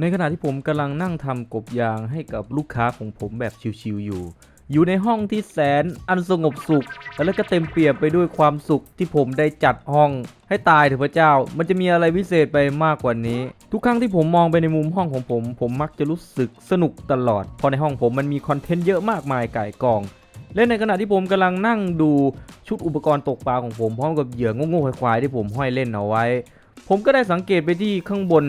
ในขณะที่ผมกำลังนั่งทำกบยางให้กับลูกค้าของผมแบบชิวๆอยู่ อยู่ในห้องที่แสนอันสงบสุข และก็เต็มเปี่ยมไปด้วยความสุขที่ผมได้จัดห้อง ให้ตายเถอะพระเจ้า มันจะมีอะไรพิเศษไปมากกว่านี้ ทุกครั้งที่ผมมองไปในมุมห้องของผม ผมมักจะรู้สึกสนุกตลอด เพราะในห้องผมมันมีคอนเทนต์เยอะมากมายก่ายกองและในขณะที่ผมกำลังนั่งดูชุดอุปกรณ์ตกปลาของผมพร้อมกับเหยื่อโง่ๆควายๆที่ผมห้อยเล่นเอาไว้ ผมก็ได้สังเกตไปที่ข้างบน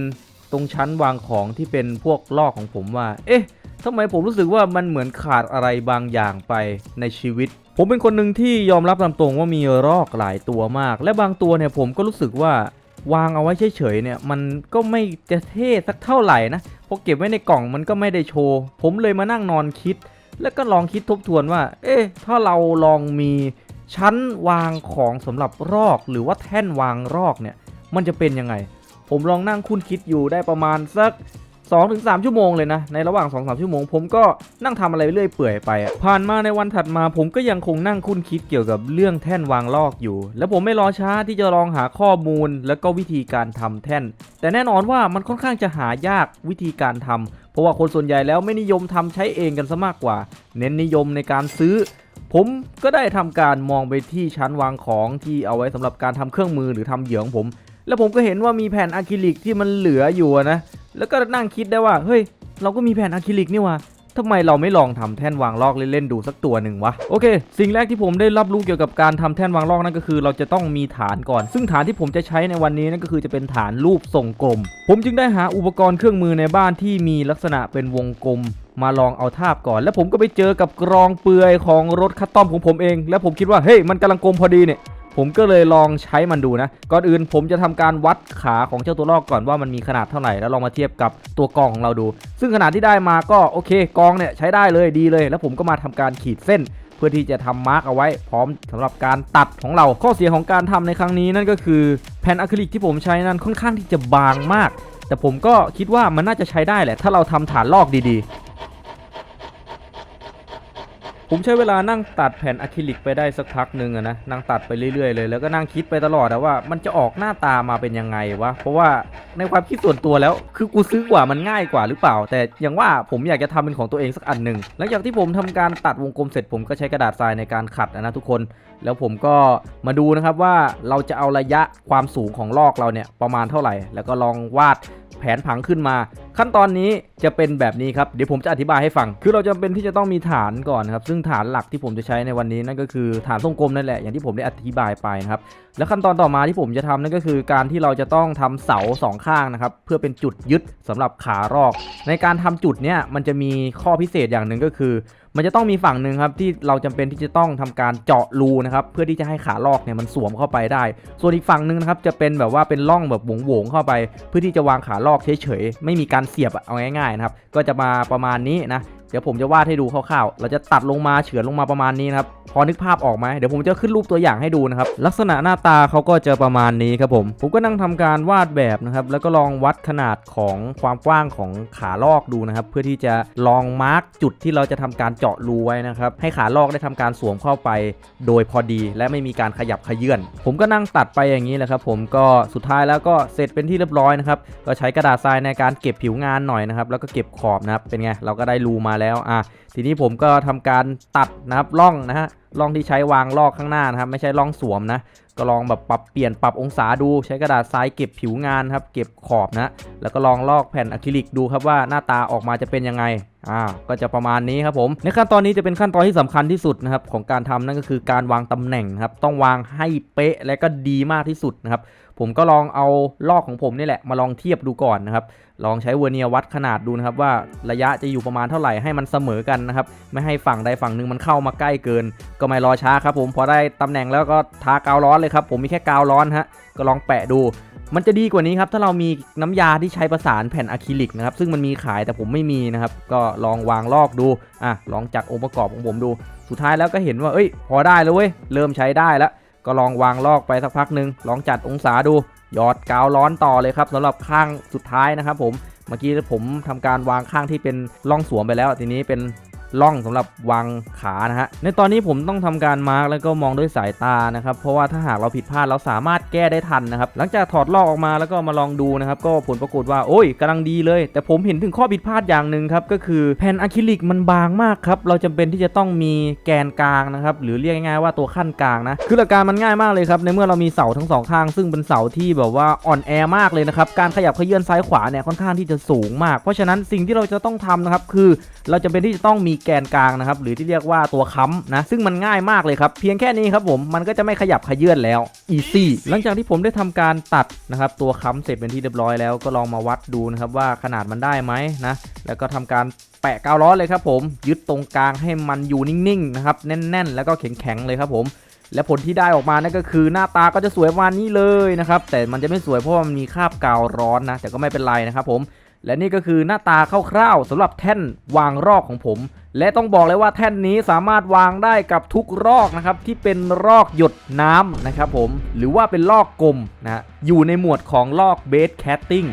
ตรงชั้นวางของที่เป็นพวกลอกของผมว่า เอ๊ะทำไมผมรู้สึกว่ามันเหมือนขาดอะไรบางอย่างไปในชีวิต ผมเป็นคนหนึ่งที่ยอมรับตามตรงว่ามีรอกหลายตัวมาก และบางตัวเนี่ยผมก็รู้สึกว่าวางเอาไว้เฉยๆเนี่ยมันก็ไม่จะเท่สักเท่าไหร่นะพอเก็บไว้ในกล่องมันก็ไม่ได้โชว์ ผมเลยมานั่งนอนคิด แล้วก็ลองคิดทบทวนว่า เอ๊ะ ถ้าเราลองมีชั้นวางของสำหรับรอกหรือว่าแท่นวางรอกเนี่ย มันจะเป็นยังไง ผมลองนั่งคุ้นคิดอยู่ได้ประมาณสัก2-3 ชั่วโมงเลยนะ ในระหว่าง 2-3 ชั่วโมง ผมก็นั่งทำอะไรเรื่อยเปื่อยไปอะผ่านมาในวันถัดมา ผมก็ยังคงนั่งคุ้นคิดเกี่ยวกับเรื่องแท่นวางลอกอยู่ แล้วผมไม่รอช้าที่จะลองหาข้อมูล แล้วก็วิธีการทำแท่น แต่แน่นอนว่ามันค่อนข้างจะหายากวิธีการทำเพราะว่าคนส่วนใหญ่แล้วไม่นิยมทำใช้เองกันซะมากกว่า เน้นนิยมในการซื้อ ผมก็ได้ทำการมองไปที่ชั้นวางของที่เอาไว้สำหรับการทำเครื่องมือหรือทำเหยื่อของผม แล้วผมก็เห็นว่ามีแผ่นอะคริลิกที่มันเหลืออยู่นะ แล้วก็นั่งคิดได้ว่า เฮ้ย เราก็มีแผ่นอะคริลิกนี่ว่าทำไมเราไม่ลองทำแท่นวางลอกเล่นๆดูสักตัวหนึ่งวะโอเค สิ่งแรกที่ผมได้รับรู้เกี่ยวกับการทำแท่นวางลอกนั่นก็คือ เราจะต้องมีฐานก่อน ซึ่งฐานที่ผมจะใช้ในวันนี้นั่นก็คือจะเป็นฐานรูปทรงกลม ผมจึงได้หาอุปกรณ์เครื่องมือในบ้านที่มีลักษณะเป็นวงกลม มาลองเอาทาบก่อน แล้วผมก็ไปเจอกับกรองเปลือยของรถคัสตอมของผมเอง แล้วผมคิดว่าเฮ้ยมันกำลังกลมพอดีเนี่ย ผมก็เลยลองใช้มันดูนะ ก่อนอื่นผมจะทำการวัดขาของเจ้าตัวลอกก่อนว่ามันมีขนาดเท่าไหร่แล้วลองมาเทียบกับตัวกองของเราดู ซึ่งขนาดที่ได้มาก็โอเคกองเนี่ยใช้ได้เลยดีเลย แล้วผมก็มาทำการขีดเส้นเพื่อที่จะทำมาร์กเอาไว้พร้อมสำหรับการตัดของเรา ข้อเสียของการทำในครั้งนี้นั่นก็คือแผ่นอะคริลิกที่ผมใช้นั้นค่อนข้างที่จะบางมาก แต่ผมก็คิดว่ามันน่าจะใช้ได้แหละ ถ้าเราทำฐานลอกดีๆ ผมใช้เวลานั่งตัดแผ่นอะคริลิกไปได้สักพักหนึ่งอะนะนั่งตัดไปเรื่อยๆเลยแล้วก็นั่งคิดไปตลอดอะว่ามันจะออกหน้าตามาเป็นยังไงวะเพราะว่าในความคิดส่วนตัวแล้ว คือกูซื้อกว่ามันง่ายกว่าหรือเปล่า แต่อย่างว่าผมอยากจะทำเป็นของตัวเองสักอันหนึ่งหลังจากที่ผมทำการตัดวงกลมเสร็จผมก็ใช้กระดาษทรายในการขัดอะนะทุกคน แล้วผมก็มาดูนะครับว่าเราจะเอาระยะความสูงของลอกเราเนี่ยประมาณเท่าไหร่ แล้วก็ลองวาดแผนผังขึ้นมา ขั้นตอนนี้จะเป็นแบบนี้ครับ เดี๋ยวผมจะอธิบายให้ฟัง คือเราจำเป็นที่จะต้องมีฐานก่อนครับ ซึ่งฐานหลักที่ผมจะใช้ในวันนี้นั่นก็คือฐานทรงกลมนั่นแหละ อย่างที่ผมได้อธิบายไปนะครับ แล้วขั้นตอนต่อมาที่ผมจะทำนั่นก็คือการที่เราจะต้องทำเสาสองข้างนะครับ เพื่อเป็นจุดยึดสำหรับขารอก ในการทำจุดเนี้ยมันจะมีข้อพิเศษอย่างหนึ่งก็คือ มันจะต้องมีฝั่งหนึ่งครับที่เราจำเป็นที่จะต้องทำการเจาะรูนะครับเพื่อที่จะให้ขาลอกเนี่ยมันสวมเข้าไปได้ ส่วนอีกฝั่งหนึ่งนะครับจะเป็นแบบว่าเป็นร่องแบบโหวงๆเข้าไป เพื่อที่จะวางขาลอกเฉยๆไม่มีการเสียบอะเอาง่ายๆนะครับก็จะมาประมาณนี้นะ เดี๋ยวผมจะวาดให้ดูคร่าวๆ เราจะตัดลงมาเฉือนลงมาประมาณนี้นะครับพอนึกภาพออกไหมเดี๋ยวผมจะขึ้นรูปตัวอย่างให้ดูนะครับลักษณะหน้าตาเขาก็จะประมาณนี้ครับผม ผมก็นั่งทำการวาดแบบนะครับแล้วก็ลองวัดขนาดของความกว้างของขาลอกดูนะครับเพื่อที่จะลองมาร์กจุดที่เราจะทำการเจาะรูไว้นะครับให้ขาลอกได้ทำการสวมเข้าไป โดยพอดีและไม่มีการขยับขยื่นผมก็นั่งตัดไปอย่างนี้แหละครับผมก็สุดท้ายแล้วก็เสร็จเป็นที่เรียบร้อยนะครับก็ใช้กระดาษทรายในการเก็บผิวงานหน่อยนะครับแล้วก็เก็บขอบนะครับเป็นไงเราก็ได้รูมาแล้วอะทีนี้ผมก็ทำการตัดนะครับล่องนะฮะร่องที่ใช้วางลอกข้างหน้านะครับ ไม่ใช่ร่องสวมนะ ก็ลองแบบปรับเปลี่ยนปรับองศาดูใช้กระดาษทรายเก็บผิวงานครับ เก็บขอบนะ แล้วก็ลองลอกแผ่นอะคริลิกดูครับว่าหน้าตาออกมาจะเป็นยังไงอ่าก็จะประมาณนี้ครับผม ในขั้นตอนนี้จะเป็นขั้นตอนที่สำคัญที่สุดนะครับของการทำนั่นก็คือการวางตำแหน่งครับ ต้องวางให้เป๊ะและก็ดีมากที่สุดนะครับ ผมก็ลองเอาลอกของผมนี่แหละมาลองเทียบดูก่อนนะครับ ลองใช้เวอร์เนียวัดขนาดดูนะครับว่าระยะจะอยู่ประมาณเท่าไหร่ให้มันเสมอกันนะครับ ไม่ให้ฝั่งใดฝั่งหนึ่งมันเข้ามาใกล้เกินก็ไม่รอช้าครับผมพอได้ตำแหน่งแล้วก็ทากาวร้อนเลยครับผมมีแค่กาวร้อนฮะก็ลองแปะดู มันจะดีกว่านี้ครับถ้าเรามีน้ำยาที่ใช้ประสานแผ่นอะคริลิกนะครับซึ่งมันมีขายแต่ผมไม่มีนะครับก็ลองวางลอกดูอะลองจากองค์ประกอบของผมดู สุดท้ายแล้วก็เห็นว่าเอ้ย พอได้แล้วเว้ยเริ่มใช้ได้แล้ว ก็ลองวางลอกไปสักพักหนึ่งลองจัดองศาดูหยอดกาวร้อนต่อเลยครับสำหรับข้างสุดท้ายนะครับผมเมื่อกี้ผมทำการวางข้างที่เป็นร่องสวมไปแล้ว ทีนี้เป็น ล่องสำหรับวางขานะฮะ ในตอนนี้ผมต้องทำการมาร์กแล้วก็มองด้วยสายตานะครับ เพราะว่าถ้าหากเราผิดพลาดเราสามารถแก้ได้ทันนะครับ หลังจากถอดลอกออกมาแล้วก็มาลองดูนะครับ ก็ผลปรากฏว่า โอ้ยกำลังดีเลย แต่ผมเห็นถึงข้อผิดพลาดอย่างหนึ่งครับ ก็คือแผ่นอะคริลิกมันบางมากครับ เราจำเป็นที่จะต้องมีแกนกลางนะครับ หรือเรียกง่ายๆว่าตัวขั้นกลางนะ คือหลักการมันง่ายมากเลยครับ ในเมื่อเรามีเสาทั้งสองข้าง ซึ่งเป็นเสาที่แบบว่าอ่อนแอมากเลยนะครับ การขยับเขยื้อนซ้ายขวาเนี่ยค่อนข้างที่จะสูงมาก เพราะฉะนั้นสิ่งที่เราจะต้องทำนะครับคือเราจะเป็นที่จะต้องมีแกนกลางนะครับหรือที่เรียกว่าตัวค้ำนะซึ่งมันง่ายมากเลยครับ เพียงแค่นี้ครับผมมันก็จะไม่ขยับขยื่นแล้ว easy หลังจากที่ผมได้ทำการตัดนะครับตัวค้ำเสร็จเป็นที่เรียบร้อยแล้วก็ลองมาวัดดูนะครับว่าขนาดมันได้ไหมนะแล้วก็ทำการแปะกาวร้อนเลยครับผมยึดตรงกลางให้มันอยู่นิ่งๆนะครับแน่น ๆ แล้วก็แข็งๆเลยครับผมและผลที่ได้ออกมานั่นก็คือหน้าตาก็จะสวยประมาณนี้เลยนะครับแต่มันจะไม่สวยเพราะว่ามันมีคราบกาวร้อนนะแต่ก็ไม่เป็นไรนะครับผม และนี่ก็คือหน้าตาคร่าวๆสำหรับแท่นวางรอกของผม และต้องบอกเลยว่าแท่นนี้สามารถวางได้กับทุกรอกนะครับที่เป็นรอกหยดน้ำนะครับผมหรือว่าเป็นลอกกลมนะอยู่ในหมวดของลอกเบสแคตติ้ง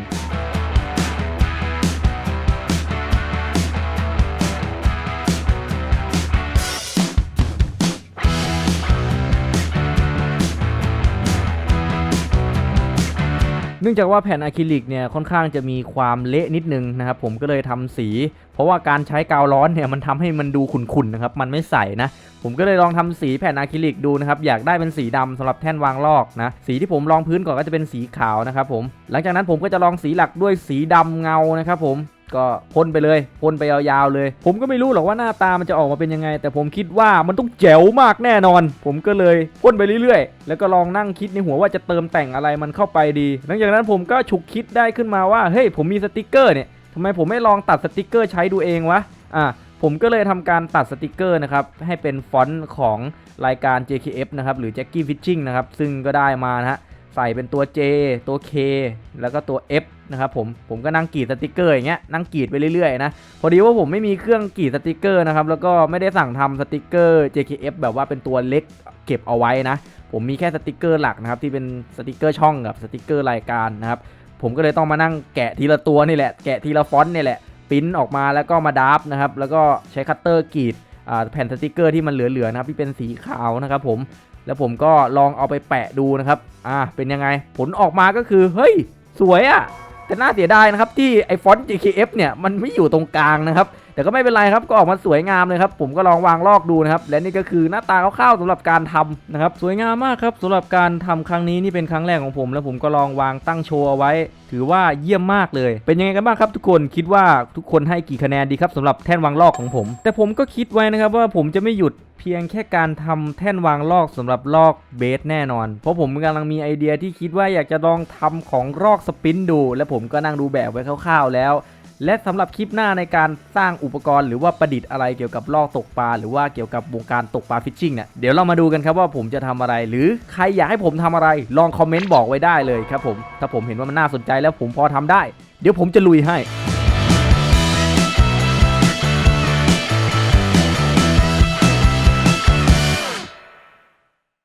เนื่องจากว่าแผ่นอะคริลิกเนี่ยค่อนข้างจะมีความเละนิดนึงนะครับผมก็เลยทำสี เพราะว่าการใช้กาวร้อนเนี่ยมันทำให้มันดูขุ่นๆนะครับมันไม่ใสนะผมก็เลยลองทำสีแผ่นอะคริลิกดูนะครับอยากได้เป็นสีดำสำหรับแท่นวางลอกนะสีที่ผมลองพื้นก่อนก็จะเป็นสีขาวนะครับผมหลังจากนั้นผมก็จะลองสีหลักด้วยสีดำเงานะครับผม ก็พ่นไปเลยพ่นไปยาวๆเลย ผมก็ไม่รู้หรอกว่าหน้าตามันจะออกมาเป็นยังไง แต่ผมคิดว่ามันต้องแจ๋วมากแน่นอน ผมก็เลยพ่นไปเรื่อยๆ แล้วก็ลองนั่งคิดในหัวว่าจะเติมแต่งอะไรมันเข้าไปดี หลังจากนั้นผมก็ฉุกคิดได้ขึ้นมาว่าเฮ้ยผมมีสติกเกอร์เนี่ยทำไมผมไม่ลองตัดสติกเกอร์ใช้ดูเองวะอะผมก็เลยทำการตัดสติกเกอร์นะครับให้เป็นฟอนต์ของรายการ JKF นะครับหรือ Jackie Fishing นะครับซึ่งก็ได้มานะฮะใส่เป็นตัว J ตัว K แล้วก็ตัว F นะครับผมผมก็นั่งกรีดสติกเกอร์อย่างเงี้ยนั่งกรีดไปเรื่อยๆนะพอดีว่าผมไม่มีเครื่องกรีดสติกเกอร์นะครับแล้วก็ไม่ได้สั่งทำสติกเกอร์ JKF แบบว่าเป็นตัวเล็กเก็บเอาไว้นะผมมีแค่สติกเกอร์หลักนะครับที่เป็นสติกเกอร์ช่องกับสติกเกอร์รายการนะครับผมก็เลยต้องมานั่งแกะทีละตัวนี่แหละแกะทีละฟอนต์นี่แหละปิ้นออกมาแล้วก็มาดับนะครับแล้วก็ใช้คัตเตอร์กรีดแผ่นสติกเกอร์ที่มันเหลือๆนะครับที่เป็นสีขาวนะครับผมแล้วผมก็ลองเอาไปแปะดูนะครับอ่าเป็นยังไงผลออกมาก็คือเฮ้ยสวยอะ่ะ แต่น่าเสียดายนะครับที่ไอฟอนต์ JKF เนี่ยมันไม่อยู่ตรงกลางนะครับ แต่ก็ไม่เป็นไรครับก็ออกมาสวยงามเลยครับผมก็ลองวางลอกดูนะครับและนี่ก็คือหน้าตาคร่าวๆสำหรับการทำนะครับสวยงามมากครับสำหรับการทำครั้งนี้นี่เป็นครั้งแรกของผม แล้วผมก็ลองวางตั้งโชว์เอาไว้ ถือว่าเยี่ยมมากเลย เป็นยังไงกันบ้างครับ ทุกคนคิดว่าทุกคนให้กี่คะแนนดีครับสำหรับแท่นวางลอกของผม แต่ผมก็คิดไว้นะครับว่าผมจะไม่หยุดเพียงแค่การทำแท่นวางลอกสำหรับลอกเบสแน่นอน เพราะผมกำลังมีไอเดียที่คิดว่าอยากจะลองทำของลอกสปินดู และผมก็นั่งดูแบบไว้คร่าวๆแล้ว และสำหรับคลิปหน้าในการสร้างอุปกรณ์หรือว่าประดิษฐ์อะไรเกี่ยวกับลอกตกปลาหรือว่าเกี่ยวกับวงการตกปลาฟิชชิ่งเนี่ยเดี๋ยวเรามาดูกันครับว่าผมจะทำอะไร หรือใครอยากให้ผมทำอะไร ลองคอมเมนต์บอกไว้ได้เลยครับผมถ้าผมเห็นว่ามันน่าสนใจแล้วผมพอทำได้ เดี๋ยวผมจะลุยให้